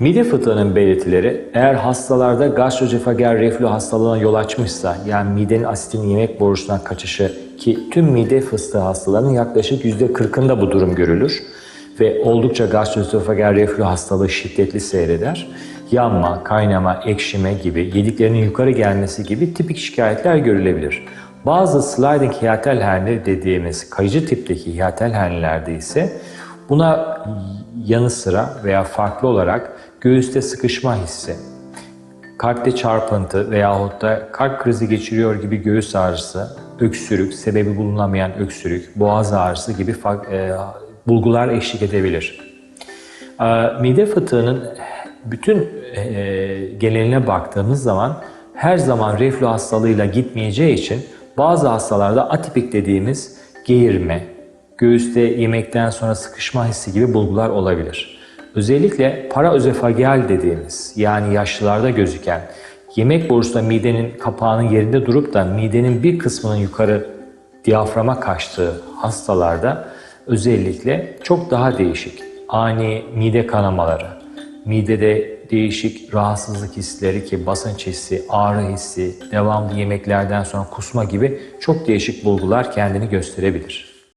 Mide fıtığının belirtileri eğer hastalarda gastroesofagel reflü hastalığına yol açmışsa yani midenin asitinin yemek borusundan kaçışı ki tüm mide fıstığı hastalarının yaklaşık %40'ında bu durum görülür ve oldukça gastroesofagel reflü hastalığı şiddetli seyreder. Yanma, kaynama, ekşime gibi yediklerinin yukarı gelmesi gibi tipik şikayetler görülebilir. Bazı sliding hiatal hernia dediğimiz kayıcı tipteki hiatal hernialerde ise buna yanı sıra veya farklı olarak göğüste sıkışma hissi, kalpte çarpıntı veyahut da kalp krizi geçiriyor gibi göğüs ağrısı, öksürük, sebebi bulunamayan öksürük, boğaz ağrısı gibi e, bulgular eşlik edebilir. E, Mide fıtığının bütün e, geneline baktığımız zaman her zaman reflü hastalığıyla gitmeyeceği için bazı hastalarda atipik dediğimiz geğirme, göğüste yemekten sonra sıkışma hissi gibi bulgular olabilir. Özellikle paraözofageal dediğimiz yani yaşlılarda gözüken yemek borusunda midenin kapağının yerinde durup da midenin bir kısmının yukarı diyaframa kaçtığı hastalarda özellikle çok daha değişik ani mide kanamaları, midede değişik rahatsızlık hisleri ki basınç hissi, ağrı hissi, devamlı yemeklerden sonra kusma gibi çok değişik bulgular kendini gösterebilir.